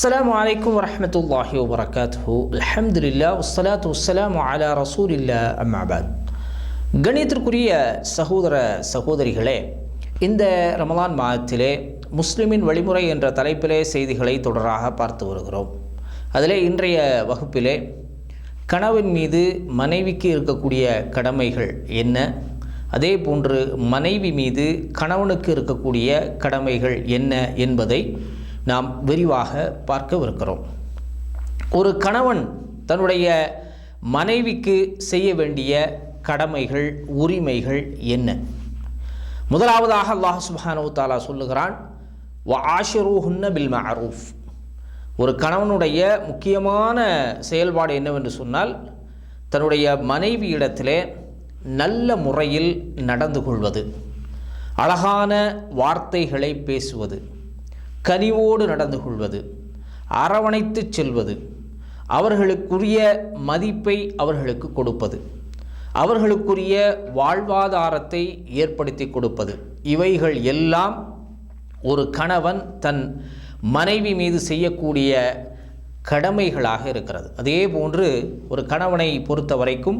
السلام عليكم ورحمة الله وبركاته الحمد لله والصلاة والسلام على رسول الله أما بعد கணியத்திற்குரிய சகோதர சகோதரிகளே இந்த ரமலான் மாதத்திலே முஸ்லிமின் வழிமுறை என்ற தலைப்பிலே செய்திகளை தொடராக பார்த்து வருகிறோம் அதிலே இன்றைய வகுப்பிலே கணவன் மீது மனைவிக்கு இருக்கக்கூடிய கடமைகள் என்ன அதே போன்று மனைவி மீது கணவனுக்கு இருக்கக்கூடிய கடமைகள் என்ன என்பதை நாம் விரிவாக பார்க்கவிருக்கிறோம். ஒரு கணவன் தன்னுடைய மனைவிக்கு செய்ய வேண்டிய கடமைகள் உரிமைகள் என்ன? முதலாவதாக அல்லாஹ் சுப்ஹானஹு தாலா சொல்லுகிறான் வ ஆஷிரூஹுன்ன பில் மஅரூஃப் ஒரு கணவனுடைய முக்கியமான செயல்பாடு என்னவென்று சொன்னால் தன்னுடைய மனைவியிடத்திலே நல்ல முறையில் நடந்து கொள்வது அழகான வார்த்தைகளை பேசுவது கனிவோடு நடந்து கொள்வது அரவணைத்து செல்வது அவர்களுக்குரிய மதிப்பை அவர்களுக்கு கொடுப்பது அவர்களுக்குரிய வாழ்வாதாரத்தை ஏற்படுத்தி கொடுப்பது. இவைகள் எல்லாம் ஒரு கணவன் தன் மனைவி மீது செய்யக்கூடிய கடமைகளாக இருக்கிறது. அதே போன்று ஒரு கணவனை பொறுத்த வரைக்கும்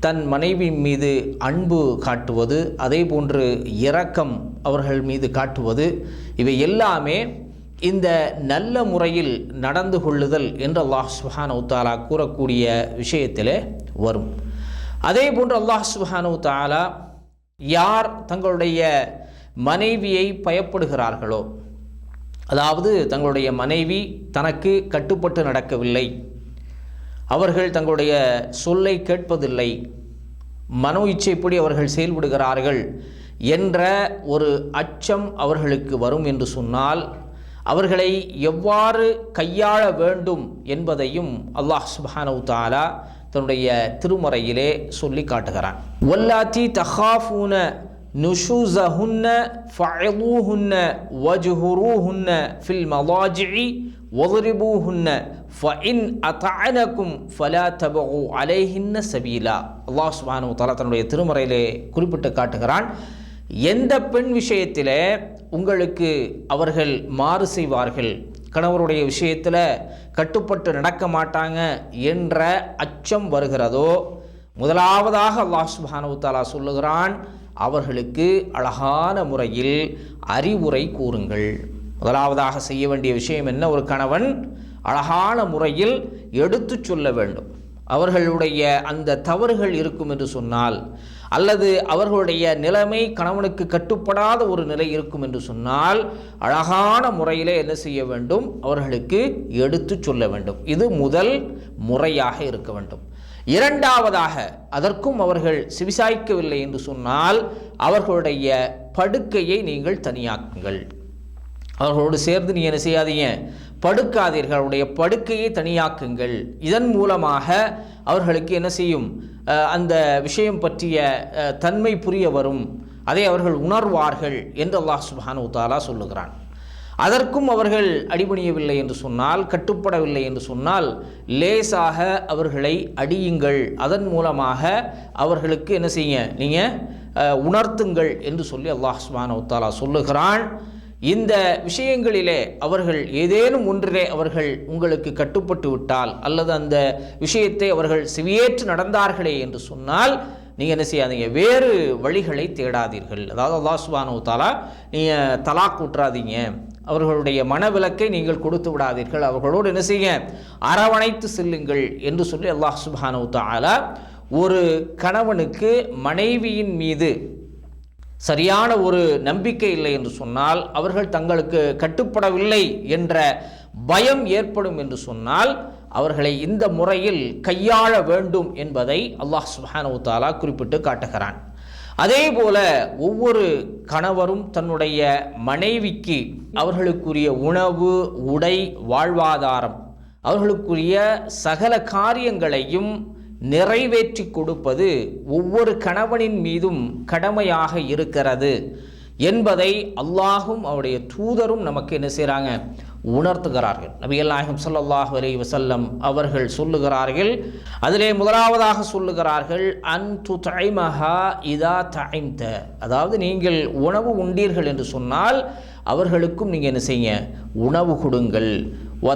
தன் மனைவி மீது அன்பு காட்டுவது அதே போன்று இரக்கம் அவர்கள் மீது காட்டுவது இவை எல்லாமே இந்த நல்ல முறையில் நடந்து கொள்ளுதல் என்று அல்லாஹ் சுஹான் உத்தாலா கூறக்கூடிய விஷயத்திலே வரும். அதே போன்று அல்லாஹ் சுஹானு தாலா யார் தங்களுடைய மனைவியை பயப்படுகிறார்களோ அதாவது தங்களுடைய மனைவி தனக்கு கட்டுப்பட்டு நடக்கவில்லை அவர்கள் தங்களுடைய சொல்லை கேட்பதில்லை மனோ இச்சைப்படி அவர்கள் செயல்படுகிறார்கள் என்ற ஒரு அச்சம் அவர்களுக்கு வரும் என்று சொன்னால் அவர்களை எவ்வாறு கையாள வேண்டும் என்பதையும் அல்லாஹ் சுபானவு தாலா தன்னுடைய திருமறையிலே சொல்லி காட்டுகிறான். வல்லாத்தி தஹாஃபூன நுஷூசஹுன்ன ஃபஅலூஹுன்ன வஜ்ஹுரூஹுன்ன ஃபில் மலாஜிஇ ஒதுரிபூஹுன்ன ஃபஇன் அத்தனக்கும் ஃபலா தபகு அலைஹின்ன சபீலா. அல்லாஹ் சுபானு தாலா தன்னுடைய திருமறையிலே குறிப்பிட்டு காட்டுகிறான். எந்த பெண் விஷயத்தில் உங்களுக்கு அவர்கள் மாறு செய்வார்கள்? கணவருடைய விஷயத்தில் கட்டுப்பட்டு நடக்க மாட்டாங்க என்ற அச்சம் வருகிறதோ முதலாவதாக அல்லாஹ் சுபானு தாலா சொல்லுகிறான் அவர்களுக்கு அழகான முறையில் அறிவுரை கூறுங்கள். முதலாவதாக செய்ய வேண்டிய விஷயம் என்ன? ஒரு கணவன் அழகான முறையில் எடுத்து சொல்ல வேண்டும். அவர்களுடைய அந்த தவறுகள் இருக்கும் என்று சொன்னால் அல்லது அவர்களுடைய நிலைமை கணவனுக்கு கட்டுப்படாத ஒரு நிலை இருக்கும் என்று சொன்னால் அழகான முறையில் என்ன செய்ய வேண்டும்? அவர்களுக்கு எடுத்து சொல்ல வேண்டும். இது முதல் முறையாக இருக்க வேண்டும். இரண்டாவதாக அதற்கும் அவர்கள் சிவிசாய்க்கவில்லை என்று சொன்னால் அவர்களுடைய படுக்கையை நீங்கள் தனியாக்குங்கள். அவர்களோடு சேர்ந்து நீங்கள் என்ன செய்யாதீங்க? படுக்காதீர்கள். அவருடைய படுக்கையை தனியாக்குங்கள். இதன் மூலமாக அவர்களுக்கு என்ன செய்யும்? அந்த விஷயம் பற்றிய தன்மை புரிய வரும். அதை அவர்கள் உணர்வார்கள் என்று அல்லாஹ் சுபானு தாலா சொல்லுகிறான். அதற்கும் அவர்கள் அடிபணியவில்லை என்று சொன்னால் கட்டுப்படவில்லை என்று சொன்னால் லேசாக அவர்களை அடியுங்கள். அதன் மூலமாக அவர்களுக்கு என்ன செய்ய நீங்கள் உணர்த்துங்கள் என்று சொல்லி அல்லாஹ் சுபானு தாலா சொல்லுகிறான். இந்த விஷயங்களிலே அவர்கள் ஏதேனும் ஒன்றிலே அவர்கள் உங்களுக்கு கட்டுப்பட்டு விட்டால் அல்லது அந்த விஷயத்தை அவர்கள் செவியேற்று நடந்தார்களே என்று சொன்னால் நீங்கள் என்ன செய்யாதீங்க வேறு வழிகளை தேடாதீர்கள். அதாவது அல்லா சுபானு தாலா நீங்கள் தலா கூட்டுறாதீங்க அவர்களுடைய மனவிலக்கை நீங்கள் கொடுத்து விடாதீர்கள். அவர்களோடு என்ன செய்ய அரவணைத்து செல்லுங்கள் என்று சொல்லி அல்லாஹ் சுபானு தாலா ஒரு கணவனுக்கு மனைவியின் மீது சரியான ஒரு நம்பிக்கை இல்லை என்று சொன்னால் அவர்கள் தங்களுக்கு கட்டுப்படவில்லை என்ற பயம் ஏற்படும் என்று சொன்னால் அவர்களை இந்த முறையில் கையாள வேண்டும் என்பதை அல்லாஹ் சுஹானு தாலா குறிப்பிட்டு காட்டுகிறான். அதே போல ஒவ்வொரு கணவரும் தன்னுடைய மனைவிக்கு அவர்களுக்குரிய உணவு உடை வாழ்வாதாரம் அவர்களுக்குரிய சகல காரியங்களையும் நிறைவேற்றி கொடுப்பது ஒவ்வொரு கணவனின் மீதும் கடமையாக இருக்கிறது என்பதை அல்லாஹும் அவருடைய தூதரும் நமக்கு என்ன செய்கிறாங்க உணர்த்துகிறார்கள். நபிகள் நாயகம் ஸல்லல்லாஹு அலைஹி வஸல்லம் அவர்கள் சொல்லுகிறார்கள். அதிலே முதலாவதாக சொல்லுகிறார்கள் அன் தைமஹா இதா தைம்த அதாவது நீங்கள் உணவு உண்டீர்கள் என்று சொன்னால் அவர்களுக்கும் நீங்கள் என்ன செய்யுங்க? உணவு கொடுங்கள். வ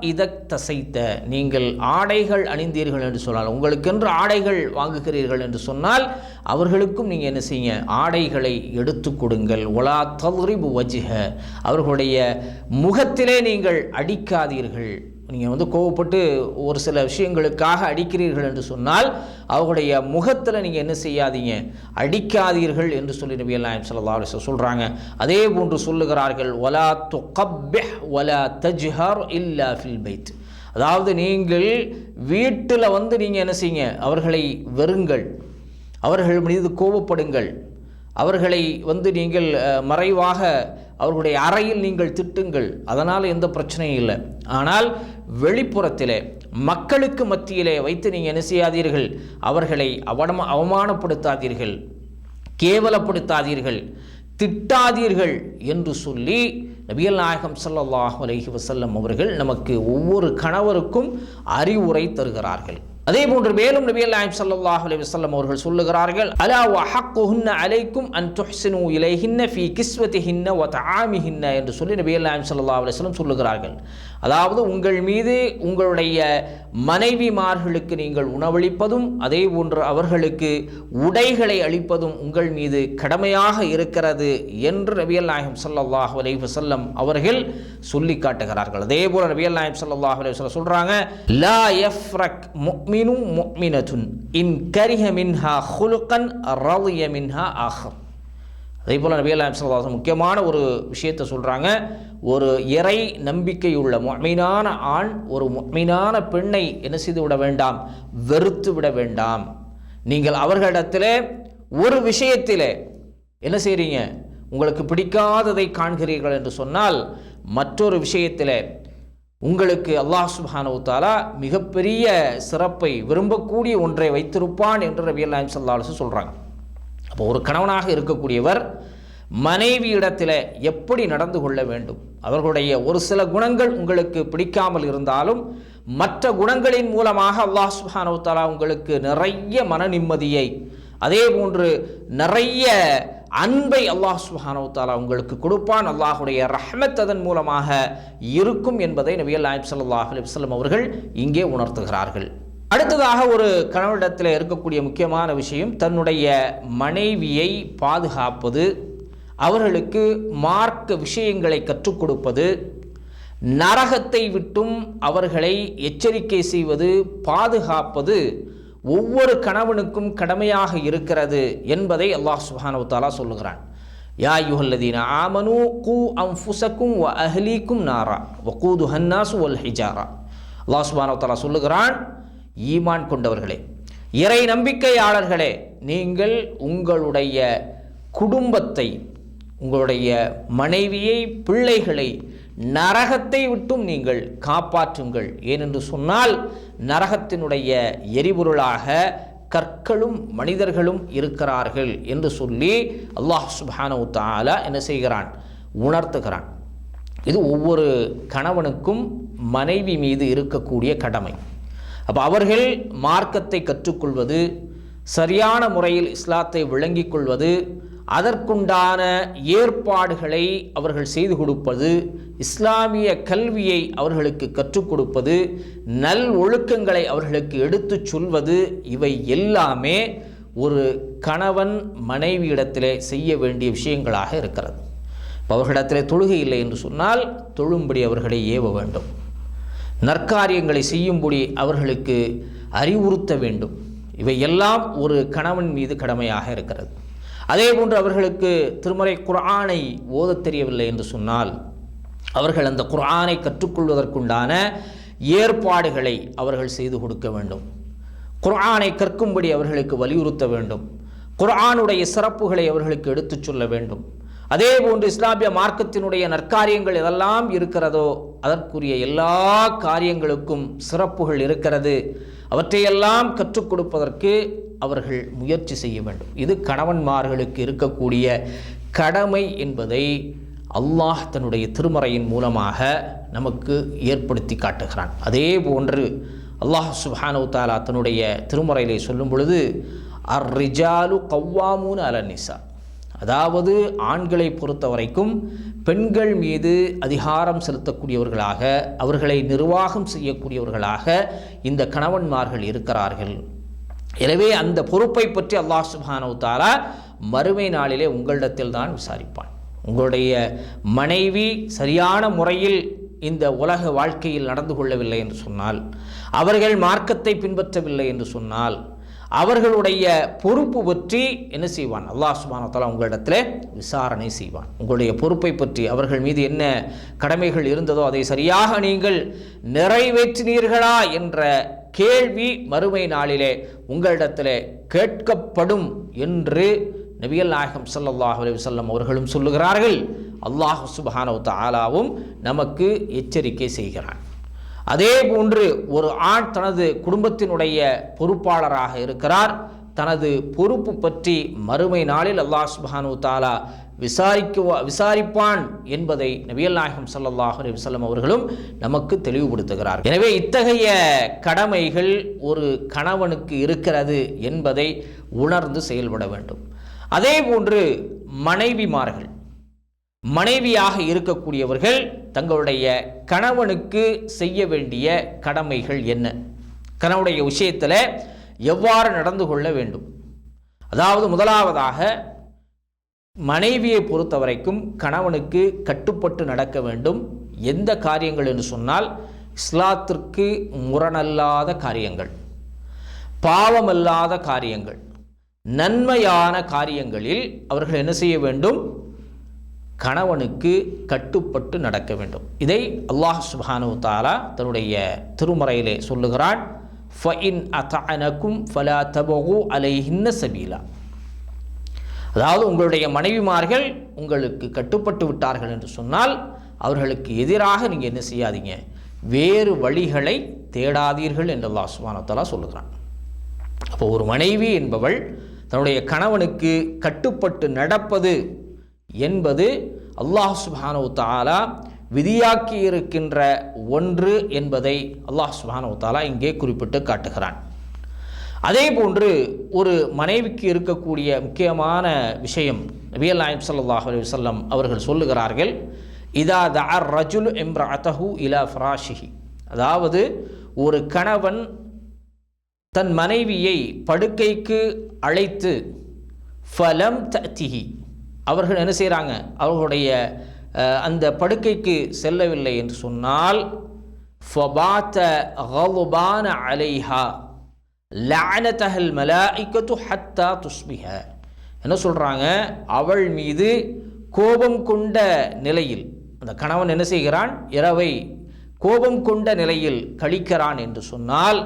இதக் தசைத்த. நீங்கள் ஆடைகள் அணிந்தீர்கள் என்று சொன்னால் உங்களுக்கென்று ஆடைகள் வாங்குகிறீர்கள் என்று சொன்னால் அவர்களுக்கும் நீங்கள் என்ன செய்யுங்க? ஆடைகளை எடுத்து கொடுங்கள். ஒலா தல்ரிபு வஜிக அவர்களுடைய முகத்திலே நீங்கள் அடிக்காதீர்கள். நீங்கள் வந்து கோவப்பட்டு ஒரு சில விஷயங்களுக்காக அடிக்கிறீர்கள் என்று சொன்னால் அவருடைய முகத்தில் நீங்கள் என்ன செய்யாதீங்க? அடிக்காதீர்கள் என்று சொல்லி நபி அல்லாஹ் சல்லா அலைஹி சொல்கிறாங்க அதே போன்று சொல்லுகிறார்கள் ஒலா துகப்பிஹ் ஒலா தஜ்ஹர் இல்லா ஃபில் பைத். அதாவது நீங்கள் வீட்டில் வந்து நீங்கள் என்ன செய்யுங்க? அவர்களை வெறுங்கள். அவர்கள் மீது கோபப்படுங்கள் அவர்களை வந்து நீங்கள் மறைவாக அவர்களுடைய அறையில் நீங்கள் திட்டுங்கள். அதனால் எந்த பிரச்சனையும் இல்லை. ஆனால் வெளிப்புறத்திலே மக்களுக்கு மத்தியிலே வைத்து நீங்கள் என்ன செய்யாதீர்கள்? அவர்களை அவடம அவமானப்படுத்தாதீர்கள். கேவலப்படுத்தாதீர்கள். திட்டாதீர்கள் என்று சொல்லி நபியல் நாயகம் சல்லாஹ் அலஹி வசல்லம் அவர்கள் நமக்கு ஒவ்வொரு கணவருக்கும் அறிவுரை தருகிறார்கள். அதே போன்று மேலும் நபி அல்லாஹிம் சல்லாஹ் அலி வஸல்லம் அவர்கள் சொல்லுகிறார்கள் அலா வஹக்குஹுன்ன அலைக்கும் அன் துஹ்சினு இலைஹின்ன ஃபீ கிஸ்வதிஹின்ன வ தஆமிஹின்ன என்று சொல்லி நபி அல்லாஹிம் சல்லாஹ் அலைஹி வஸல்லம் சொல்லுகிறார்கள். அதாவது உங்கள் மீது உங்களுடைய மனைவிமார்களுக்கு நீங்கள் உணவளிப்பதும் அதே போன்று அவர்களுக்கு உடைகளை அளிப்பதும் உங்கள் மீது கடமையாக இருக்கிறது என்று நபியல் நாயகம் சல்லாஹ் அலைஹி வசல்லம் அவர்கள் சொல்லி காட்டுகிறார்கள். அதே போல நபியல் நாயகம் சல்லாஹ் அலைஹி வஸல்லம் சொல்கிறாங்க லா எஃப்ரக் முக்மி முஃமினு முக்மினதுன் இன் கரிஹ மின்ஹா ஹுலுக்கன் ரலிய மின்ஹா ஆஹர் அதே போல் நபி அல்லாம் ஸல்லல்லாஹு முக்கியமான ஒரு விஷயத்தை சொல்கிறாங்க ஒரு இறை நம்பிக்கையுள்ள முஃமினான ஆண் ஒரு முஃமினான பெண்ணை என்ன செய்து விட வேண்டாம்? வெறுத்து விட வேண்டாம். நீங்கள் அவர்களிடத்தில் ஒரு விஷயத்திலே என்ன செய்கிறீங்க உங்களுக்கு பிடிக்காததை காண்கிறீர்கள் என்று சொன்னால் மற்றொரு விஷயத்தில் உங்களுக்கு அல்லாஹ் சுப்ஹானஹு தாலா மிகப்பெரிய சிறப்பை விரும்பக்கூடிய ஒன்றை வைத்திருப்பான் என்று நபி அல்லாஹ் சல்லாஹ் சொல்கிறாங்க அப்போ ஒரு கணவனாக இருக்கக்கூடியவர் மனைவியிடத்தில் எப்படி நடந்து கொள்ள வேண்டும்? அவர்களுடைய ஒரு சில குணங்கள் உங்களுக்கு பிடிக்காமல் இருந்தாலும் மற்ற குணங்களின் மூலமாக அல்லாஹ் சுப்ஹானஹு தஆலா உங்களுக்கு நிறைய மன நிம்மதியை அதே போன்று நிறைய அன்பை அல்லாஹ் சுஹானோ தாலா உங்களுக்கு கொடுப்பான். அல்லாஹுடைய ரஹமத் அதன் மூலமாக இருக்கும் என்பதை நபி அல்லாஹிப் சல்லாஹ் அலைஹி அவர்கள் இங்கே உணர்த்துகிறார்கள். அடுத்ததாக ஒரு கணவனிடத்தில் இருக்கக்கூடிய முக்கியமான விஷயம் தன்னுடைய மனைவியை பாதுகாப்பது அவர்களுக்கு மார்க்க விஷயங்களை கற்றுக் கொடுப்பது நரகத்தை விட்டும் அவர்களை எச்சரிக்கை செய்வது பாதுகாப்பது ஒவ்வொரு கணவனுக்கும் கடமையாக இருக்கிறது என்பதை அல்லாஹ் சுஹானவுத்தாலா சொல்லுகிறான். யா யுஹல்லதீன ஆமனு கூ அன்ஃபுஸக்கும் வ அஹ்லீக்கும் நாரா வகூது ஹன்னாசு வல் ஹிஜாரா. அல்லாஹ் சுஹானவுத்தாலா சொல்லுகிறான் ஈமான் கொண்டவர்களே இறை நம்பிக்கையாளர்களே நீங்கள் உங்களுடைய குடும்பத்தை உங்களுடைய மனைவியை பிள்ளைகளை நரகத்தை விட்டும் நீங்கள் காப்பாற்றுங்கள். ஏனென்று சொன்னால் நரகத்தினுடைய எரிபொருளாக கற்களும் மனிதர்களும் இருக்கிறார்கள் என்று சொல்லி அல்லாஹ் சுப்ஹானஹு தாலா என்ன செய்கிறான்? உணர்த்துகிறான். இது ஒவ்வொரு கணவனுக்கும் மனைவி மீது இருக்கக்கூடிய கடமை. அப்போ அவர்கள் மார்க்கத்தை கற்றுக்கொள்வது சரியான முறையில் இஸ்லாத்தை விளங்கிக் கொள்வது அதற்குண்டான ஏற்பாடுகளை அவர்கள் செய்து கொடுப்பது இஸ்லாமிய கல்வியை அவர்களுக்கு கற்றுக் கொடுப்பது நல் ஒழுக்கங்களை அவர்களுக்கு எடுத்துச் சொல்வது இவை எல்லாமே ஒரு கணவன் மனைவியிடத்திலே செய்ய வேண்டிய விஷயங்களாக இருக்கிறது. இப்போ அவர்களிடத்திலே தொழுகை இல்லை என்று சொன்னால் தொழும்படி அவர்களை ஏவ வேண்டும். நற்காரியங்களை செய்யும்படி அவர்களுக்கு அறிவுறுத்த வேண்டும். இவை எல்லாம் ஒரு கணவன் மீது கடமையாக இருக்கிறது. அதே போன்று அவர்களுக்கு திருமறை குர்ஆனை ஓதத் தெரியவில்லை என்று சொன்னால் அவர்கள் அந்த குர்ஆனை கற்றுக்கொள்வதற்குண்டான ஏற்பாடுகளை அவர்கள் செய்து கொடுக்க வேண்டும். குர்ஆனை கற்கும்படி அவர்களுக்கு வலியுறுத்த வேண்டும். குர்ஆனுடைய சிறப்புகளை அவர்களுக்கு எடுத்துச் சொல்ல வேண்டும். அதே போன்று இஸ்லாமிய மார்க்கத்தினுடைய நற்காரியங்கள் எதெல்லாம் இருக்கிறதோ அதற்குரிய எல்லா காரியங்களுக்கும் சிறப்புகள் இருக்கிறது. அவற்றையெல்லாம் கற்றுக் கொடுப்பதற்கு அவர்கள் முயற்சி செய்ய வேண்டும். இது கணவன்மார்களுக்கு இருக்கக்கூடிய கடமை என்பதை அல்லாஹ் தன்னுடைய திருமறையின் மூலமாக நமக்கு ஏற்படுத்தி காட்டுகிறான். அதே போன்று அல்லாஹ் சுஹானு தாலா தன்னுடைய திருமறையிலே சொல்லும் பொழுது அர் ரிஜாலு கவ்வாமூன் அலநிசா அதாவது ஆண்களை பொறுத்த வரைக்கும் பெண்கள் மீது அதிகாரம் செலுத்தக்கூடியவர்களாக அவர்களை நிர்வாகம் செய்யக்கூடியவர்களாக இந்த கணவன்மார்கள் இருக்கிறார்கள். எனவே அந்த பொறுப்பை பற்றி அல்லாஹ் சுபானு தாலா மறுமை நாளிலே உங்களிடத்தில் தான் விசாரிப்பான். உங்களுடைய மனைவி சரியான முறையில் இந்த உலக வாழ்க்கையில் நடந்து கொள்ளவில்லை என்று சொன்னால் அவர்கள் மார்க்கத்தை பின்பற்றவில்லை என்று சொன்னால் அவர்களுடைய பொறுப்பு பற்றி என்ன செய்வான்? அல்லாஹ் சுபானத்தாலா உங்களிடத்தில் விசாரணை செய்வான். உங்களுடைய பொறுப்பை பற்றி அவர்கள் மீது என்ன கடமைகள் இருந்ததோ அதை சரியாக நீங்கள் நிறைவேற்றினீர்களா என்ற கேள்வி மறுமை நாளிலே உங்களிடத்தில் கேட்கப்படும் என்று நபியல் நாயகம் சல்லாஹ் அலைஹி அவர்களும் சொல்லுகிறார்கள். அல்லாஹ் சுப்ஹானஹு தாலாவும் நமக்கு எச்சரிக்கை செய்கிறான். அதே போன்று ஒரு ஆண் தனது குடும்பத்தினுடைய பொறுப்பாளராக இருக்கிறார். தனது பொறுப்பு பற்றி மறுமை நாளில் அல்லாஹ் சுபஹானு தாலா விசாரிக்க விசாரிப்பான் என்பதை நபியல் நாயகம் சல்லாஹ் அலிவசல்லம் அவர்களும் நமக்கு தெளிவுபடுத்துகிறார். எனவே இத்தகைய கடமைகள் ஒரு கணவனுக்கு இருக்கிறது என்பதை உணர்ந்து செயல்பட வேண்டும். அதே போன்று மனைவிமார்கள் மனைவியாக இருக்கக்கூடியவர்கள் தங்களுடைய கணவனுக்கு செய்ய வேண்டிய கடமைகள் என்ன? கணவனுடைய விஷயத்தில் எவ்வாறு நடந்து கொள்ள வேண்டும்? அதாவது முதலாவதாக மனைவியை பொறுத்த வரைக்கும் கணவனுக்கு கட்டுப்பட்டு நடக்க வேண்டும். எந்த காரியங்கள் என்று சொன்னால் இஸ்லாத்திற்கு முரணல்லாத காரியங்கள் பாவமல்லாத காரியங்கள் நன்மையான காரியங்களில் அவர்கள் என்ன செய்ய வேண்டும்? கணவனுக்கு கட்டுப்பட்டு நடக்க வேண்டும். இதை அல்லாஹ் சுபானு தாலா தன்னுடைய திருமறையிலே சொல்லுகிறான். ஃபஇன் அத்தனக்கும் ஃபலா தபகு அலைஹின்ன சபீலா. அதாவது உங்களுடைய மனைவிமார்கள் உங்களுக்கு கட்டுப்பட்டு விட்டார்கள் என்று சொன்னால் அவர்களுக்கு எதிராக நீங்கள் என்ன செய்யாதீங்க? வேறு வழிகளை தேடாதீர்கள் என்று அல்லாஹ் சுபானத்தலா சொல்லுகிறான். அப்போ ஒரு மனைவி என்பவள் தன்னுடைய கணவனுக்கு கட்டுப்பட்டு நடப்பது என்பது அல்லாஹ் சுபானோ தாலா விதியாக்கி இருக்கின்ற ஒன்று என்பதை அல்லாஹ் சுபானோ தாலா இங்கே குறிப்பிட்டு காட்டுகிறான். அதே போன்று ஒரு மனைவிக்கு இருக்கக்கூடிய முக்கியமான விஷயம் நபியல் நாயம் ஸல்லல்லாஹு அலைஹி வஸல்லம் அவர்கள் சொல்லுகிறார்கள் இதா தஅர் ரஜுல் இம்ரஅதஹு இலா ஃபிராஷிஹி. அதாவது ஒரு கணவன் தன் மனைவியை படுக்கைக்கு அழைத்து ஃபலம் தத்திஹி அவர்கள் என்ன செய்கிறாங்க அவர்களுடைய அந்த படுக்கைக்கு செல்லவில்லை என்று சொன்னால் ஃபபாத்த கலுபான அலைஹா. லஅனதஹல் மலாயிக்கத்து ஹத்தா துஸ்மிஹ. என்ன சொல்கிறாங்க அவள் மீது கோபம் கொண்ட நிலையில் அந்த கணவன் என்ன செய்கிறான்? இரவை கோபம் கொண்ட நிலையில் கழிக்கிறான் என்று சொன்னால்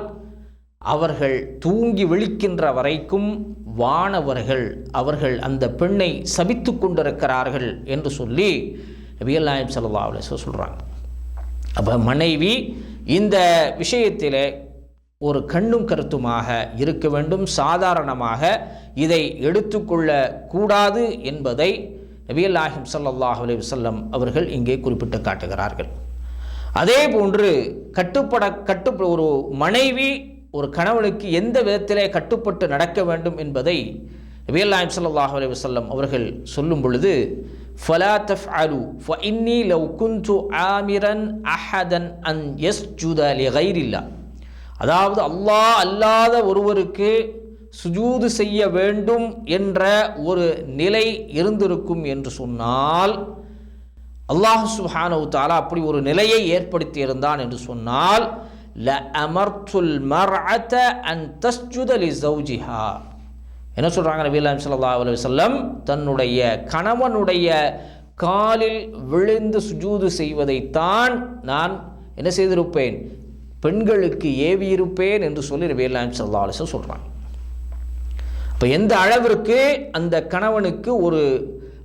அவர்கள் தூங்கி விழிக்கின்ற வரைக்கும் வானவர்கள் அவர்கள் அந்த பெண்ணை சபித்து கொண்டிருக்கிறார்கள் என்று சொல்லி நபியல் நாயம் சல்லா அலைஹி சொல்கிறாங்க அப்போ மனைவி இந்த விஷயத்தில் ஒரு கண்ணும் கருத்துமாக இருக்க வேண்டும். சாதாரணமாக இதை எடுத்துக்கொள்ள கூடாது என்பதை நபிகள் நாயகம் ஸல்லல்லாஹு அலைஹி அவர்கள் இங்கே குறிப்பிட்டு காட்டுகிறார்கள். அதே போன்று கட்டுப்பட கட்டு ஒரு மனைவி ஒரு கணவனுக்கு எந்த விதத்திலே கட்டுப்பட்டு நடக்க வேண்டும் என்பதை நபிகள் நாயகம் ஸல்லல்லாஹு அலைஹி வஸல்லம் அவர்கள் சொல்லும் பொழுது ஃபலா ஃப இன்னி லவ் குன்து ஆமிரன் அஹதன் அன் யஸ்ஜுத லிகைரில்லா. அதாவது அல்லாஹ் அல்லாத ஒருவருக்கு சுஜூது செய்ய வேண்டும் என்ற ஒரு நிலை இருந்திருக்கும் என்று சொன்னால் அல்லாஹ் சுஹானவு தாலா அப்படி ஒரு நிலையை ஏற்படுத்தியிருந்தான் என்று சொன்னால் ல அமர்துல் மர்அத அன் தஸ்ஜுதலி ஜௌஜிஹா என்ன சொல்கிறாங்க நபி அல்லாஹ் ஸல்லல்லாஹு அலைஹி தன்னுடைய கணவனுடைய காலில் விழுந்து சுஜூது செய்வதைத்தான் நான் என்ன செய்திருப்பேன்? பெண்களுக்கு ஏவியிருப்பேன் என்று சொல்லி நபி அல்லாஹ் சொல்கிறாங்க இப்போ எந்த அளவிற்கு அந்த கணவனுக்கு ஒரு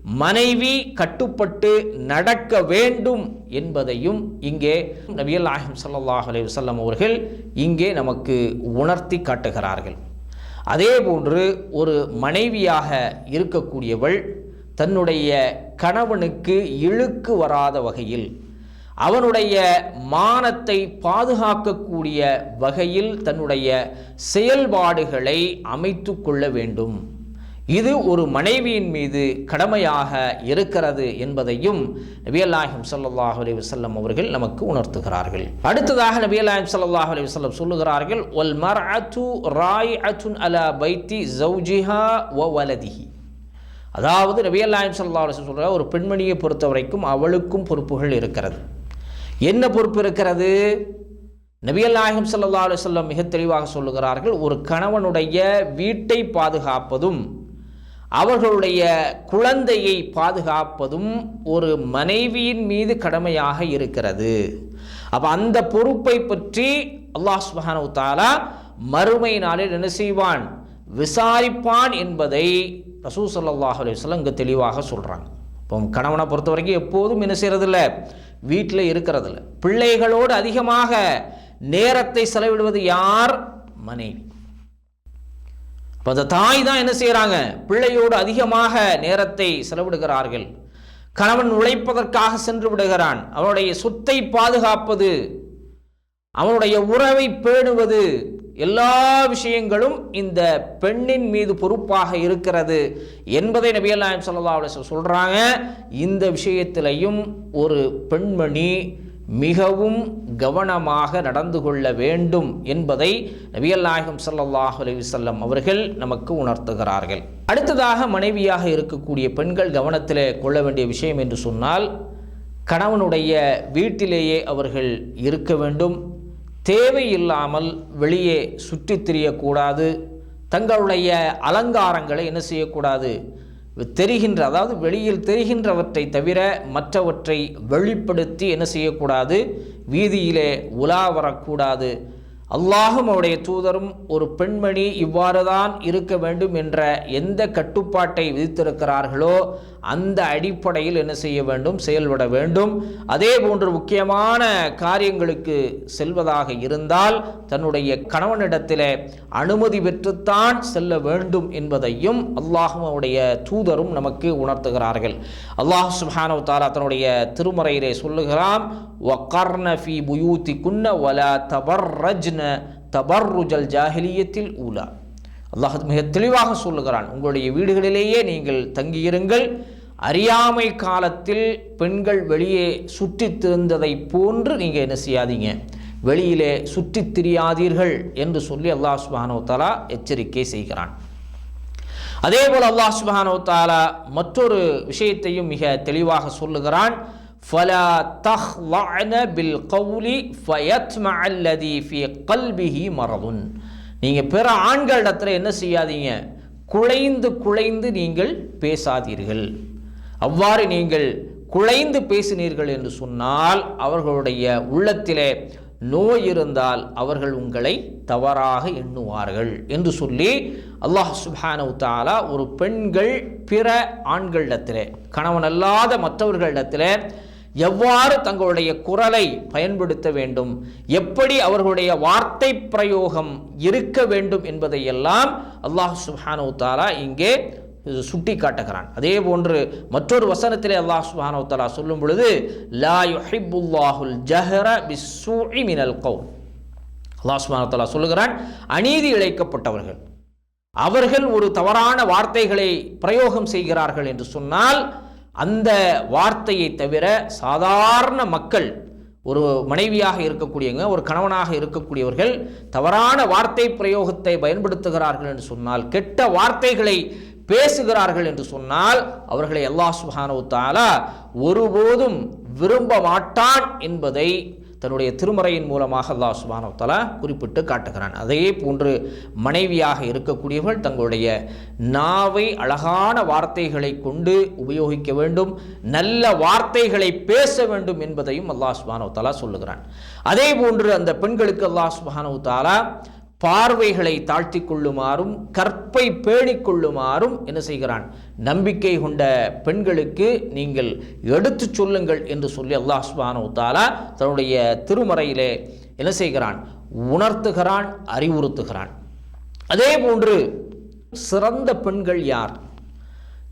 மனைவி கட்டுப்பட்டு நடக்க வேண்டும் என்பதையும் இங்கே நபியல் ஆஹிம் சல்லாஹ் அலி வல்லம் அவர்கள் இங்கே நமக்கு உணர்த்தி காட்டுகிறார்கள். அதே போன்று ஒரு மனைவியாக இருக்கக்கூடியவள் தன்னுடைய கணவனுக்கு இழுக்கு வராத வகையில் அவனுடைய மானத்தை பாதுகாக்கக்கூடிய வகையில் தன்னுடைய செயல்பாடுகளை அமைத்து கொள்ள வேண்டும். இது ஒரு மனைவியின் மீது கடமையாக இருக்கிறது என்பதையும் நபியல்லாஹிம் சல்லாஹ் அலி வல்லம் அவர்கள் நமக்கு உணர்த்துகிறார்கள். அடுத்ததாக நபியல்லாஹிம் சல்லாஹ் அலி வல்லம் சொல்லுகிறார்கள் ஒல் ராய் ராயிஅத்துன் அலா பைத்தி ஜவுஜிஹா வ வலதிஹி. அதாவது நபியல்லாஹிம் ஸல்லல்லாஹு அலைஹி சொல்கிற ஒரு பெண்மணியை பொறுத்த வரைக்கும் அவளுக்கும் பொறுப்புகள் இருக்கிறது. என்ன பொறுப்பு இருக்கிறது? நபியல் நாயகம் ஸல்லல்லாஹு அலைஹி மிக தெளிவாக சொல்லுகிறார்கள் ஒரு கணவனுடைய வீட்டை பாதுகாப்பதும் அவர்களுடைய குழந்தையை பாதுகாப்பதும் ஒரு மனைவியின் மீது கடமையாக இருக்கிறது. அப்போ அந்த பொறுப்பை பற்றி அல்லாஹ் சுப்ஹானஹு தாலா மறுமை நாளில் என்ன செய்வான்? விசாரிப்பான் என்பதை ரசூ சல்லாஹ் அலைஹி இங்கே தெளிவாக சொல்கிறாங்க இப்போ கணவனை பொறுத்த வரைக்கும் எப்போதும் என்ன செய்கிறதில்ல வீட்டில் இருக்கிறதில்ல. பிள்ளைகளோடு அதிகமாக நேரத்தை செலவிடுவது யார்? மனைவி. இப்போ அந்த தாய் தான் என்ன செய்கிறாங்க பிள்ளையோடு அதிகமாக நேரத்தை செலவிடுகிறார்கள். கணவன் உழைப்பதற்காக சென்று விடுகிறான். அவனுடைய சொத்தை பாதுகாப்பது அவனுடைய உறவை பேணுவது எல்லா விஷயங்களும் இந்த பெண்ணின் மீது பொறுப்பாக இருக்கிறது என்பதை நபியல் நாயம் ஸல்லல்லாஹு அலைஹி சொல்கிறாங்க இந்த விஷயத்திலையும் ஒரு பெண்மணி மிகவும் கவனமாக நடந்து கொள்ள வேண்டும் என்பதை நபியல் நாயகம் சல்லாஹ் அலைஹி அவர்கள் நமக்கு உணர்த்துகிறார்கள். அடுத்ததாக மனைவியாக இருக்கக்கூடிய பெண்கள் கவனத்தில் கொள்ள வேண்டிய விஷயம் என்று சொன்னால் கணவனுடைய வீட்டிலேயே அவர்கள் இருக்க வேண்டும். தேவையில்லாமல் வெளியே சுற்றித் திரியக்கூடாது. தங்களுடைய அலங்காரங்களை என்ன செய்யக்கூடாது? தெரிகின்ற அதாவது வெளியில் தெரிகின்றவற்றை தவிர மற்றவற்றை வெளிப்படுத்தி என்ன செய்யக்கூடாது? வீதியிலே உலா வரக்கூடாது. அல்லாஹும் அவருடைய தூதரும் ஒரு பெண்மணி இவ்வாறு தான் இருக்க வேண்டும் என்ற எந்த கட்டுப்பாட்டை விதித்திருக்கிறார்களோ அந்த அடிப்படையில் என்ன செய்ய வேண்டும்? செயல்பட வேண்டும். அதே போன்று முக்கியமான காரியங்களுக்கு செல்வதாக இருந்தால் தன்னுடைய கணவனிடத்தில் அனுமதி பெற்றுத்தான் செல்ல வேண்டும் என்பதையும் அல்லாஹுடைய தூதரும் நமக்கு உணர்த்துகிறார்கள். அல்லாஹ் சுஹானவ் தாலா தன்னுடைய திருமறையிலே சொல்லுகிறான் ஒக்கர்னஃபி ஃபீ புயூத்திகுன்ன வலா தபர்ரஜ்ன தபர்ருஜல் ஜாஹிலியத்தில் ஊலா. அல்லாஹ் மிக தெளிவாக சொல்லுகிறான் உங்களுடைய வீடுகளிலேயே நீங்கள் தங்கியிருங்கள். அறியாமை காலத்தில் பெண்கள் வெளியே சுற்றித் திரிந்ததை போன்று நீங்கள் என்ன செய்யாதீங்க வெளியிலே சுற்றித் திரியாதீர்கள் என்று சொல்லி அல்லாஹ் சுப்ஹானஹு தஆலா எச்சரிக்கை செய்கிறான் அதே போல் அல்லாஹ் சுப்ஹானஹு தஆலா மற்றொரு விஷயத்தையும் மிக தெளிவாக சொல்லுகிறான் فلا تخضعن بالقول فيطمع الذي في قلبه مرض நீங்க பிற ஆண்களிடத்துல என்ன செய்யாதீங்க குலைந்து குலைந்து நீங்கள் பேசாதீர்கள் அவ்வாறு நீங்கள் குழைந்து பேசினீர்கள் என்று சொன்னால் அவர்களுடைய உள்ளத்திலே நோய் இருந்தால் அவர்கள் உங்களை தவறாக எண்ணுவார்கள் என்று சொல்லி அல்லாஹ் சுப்ஹானஹு தாலா ஒரு பெண்கள் பிற ஆண்களிடத்திலே கணவன் அல்லாத மற்றவர்களிடத்திலே எவ்வாறு தங்களுடைய குரலை பயன்படுத்த வேண்டும் எப்படி அவர்களுடைய வார்த்தை பிரயோகம் இருக்க வேண்டும் என்பதையெல்லாம் அல்லாஹ் சுப்ஹானஹு தாலா இங்கே சுட்டி காட்டுகிறான். அதே போன்று மற்றொரு வசனத்திலே அல்லாஹ் சுப்ஹானஹு சொல்லும் பொழுது லா யுஹிப்புல்லாஹுல் ஜஹர பிஸ்ஸூஇ மினல் கவுல் அல்லாஹ் சுப்ஹானஹு சொல்லுகிறான் அநீதி இழைக்கப்பட்டவர்கள் அவர்கள் ஒரு தவறான வார்த்தைகளை பிரயோகம் செய்கிறார்கள் என்று சொன்னால் அந்த வார்த்தையை தவிர சாதாரண மக்கள் ஒரு மனைவியாக இருக்கக்கூடியவங்க ஒரு கணவனாக இருக்கக்கூடியவர்கள் தவறான வார்த்தை பிரயோகத்தை பயன்படுத்துகிறார்கள் என்று சொன்னால் கெட்ட வார்த்தைகளை பேசுகிறார்கள் என்று சொன்னால் அவர்களை அல்லாஹ் சுப்ஹானஹு ஒருபோதும் விரும்ப மாட்டான் என்பதை தன்னுடைய திருமறையின் மூலமாக அல்லாஹ் சுப்ஹானஹு குறிப்பிட்டு காட்டுகிறான். அதே போன்று மனைவியாக இருக்கக்கூடியவர்கள் தங்களுடைய நாவை அழகான வார்த்தைகளை கொண்டு உபயோகிக்க வேண்டும் நல்ல வார்த்தைகளை பேச வேண்டும் என்பதையும் அல்லாஹ் சுப்ஹானஹு சொல்லுகிறான். அதே போன்று அந்த பெண்களுக்கு அல்லாஹ் சுப்ஹானஹு பார்வைகளை தாழ்த்தி கொள்ளுமாறும் கற்பை பேணிக் கொள்ளுமாறும் என்ன செய்கிறான்? நம்பிக்கை கொண்ட பெண்களுக்கு நீங்கள் எடுத்துச் சொல்லுங்கள் என்று சொல்லி அல்லாஹ் சுபானு தாலா தன்னுடைய திருமறையிலே என்ன செய்கிறான்? உணர்த்துகிறான் அறிவுறுத்துகிறான். அதே போன்று சிறந்த பெண்கள் யார்?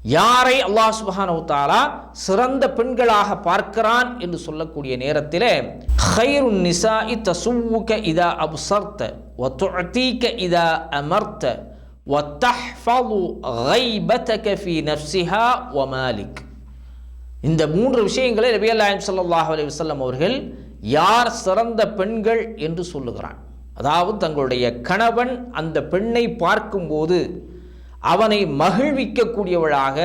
யாரை அல்லாஹ் சுபஹானவுத்தாலா சிறந்த பெண்களாக பார்க்கிறான் என்று சொல்லக்கூடிய நேரத்தில் ஹைரு நிசா இ தசுவுக்க இதா அப்சர்த்த ஒத்தீக்க இதா அமர்த்த ஒத்தஹ்ஃபு ஹைபத்தக ஃபி நஃப்சிஹா ஒமாலிக் இந்த மூன்று விஷயங்களை நபி அல்லாயம் சல்லாஹ் அலி வல்லம் அவர்கள் யார் சிறந்த பெண்கள் என்று சொல்லுகிறான். அதாவது தங்களுடைய கணவன் அந்த பெண்ணை பார்க்கும்போது அவனை மகிழ்விக்கக்கூடியவளாக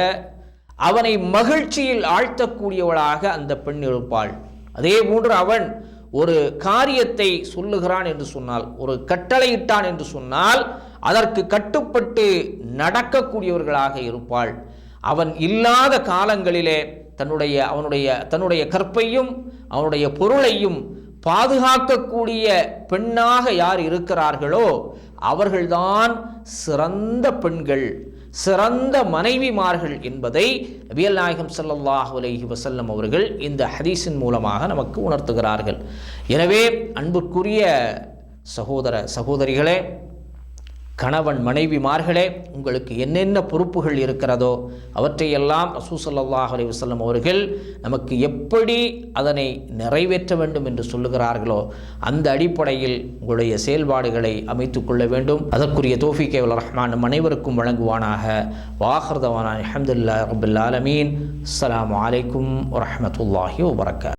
அவனை மகிழ்ச்சியில் ஆழ்த்தக்கூடியவளாக அந்த பெண் இருப்பாள். அதே போன்று அவன் ஒரு காரியத்தை சொல்லுகிறான் என்று சொன்னால் ஒரு கட்டளையிட்டான் என்று சொன்னால் அதற்கு கட்டுப்பட்டு நடக்கக்கூடியவர்களாக இருப்பாள். அவன் இல்லாத காலங்களிலே தன்னுடைய அவனுடைய தன்னுடைய கற்பையும் அவனுடைய பொருளையும் பாதுகாக்கக்கூடிய பெண்ணாக யார் இருக்கிறார்களோ அவர்கள்தான் சிறந்த பெண்கள் சிறந்த மனைவிமார்கள் என்பதை நபியல் நாயகம் சல்லாஹ் அலஹி வசல்லம் அவர்கள் இந்த ஹதீஸின் மூலமாக நமக்கு உணர்த்துகிறார்கள். எனவே அன்புக்குரிய சகோதர சகோதரிகளே கணவன் மனைவிமார்களே உங்களுக்கு என்னென்ன பொறுப்புகள் இருக்கிறதோ அவற்றையெல்லாம் ரசூசல்லாஹ் ஸல்லல்லாஹு அலைஹி அவர்கள் நமக்கு எப்படி அதனை நிறைவேற்ற வேண்டும் என்று சொல்லுகிறார்களோ அந்த அடிப்படையில் உங்களுடைய செயல்பாடுகளை அமைத்து கொள்ள வேண்டும். அதற்குரிய தோஃபிகே ரஹ்மான் நம் அனைவருக்கும் வழங்குவானாக. வாஹர்தவான அஹமதுல்லா ரபுல் ஆலமீன். அஸ்ஸலாமு அலைக்கும் வரஹ்மத்துல்லாஹி வபரகாத்.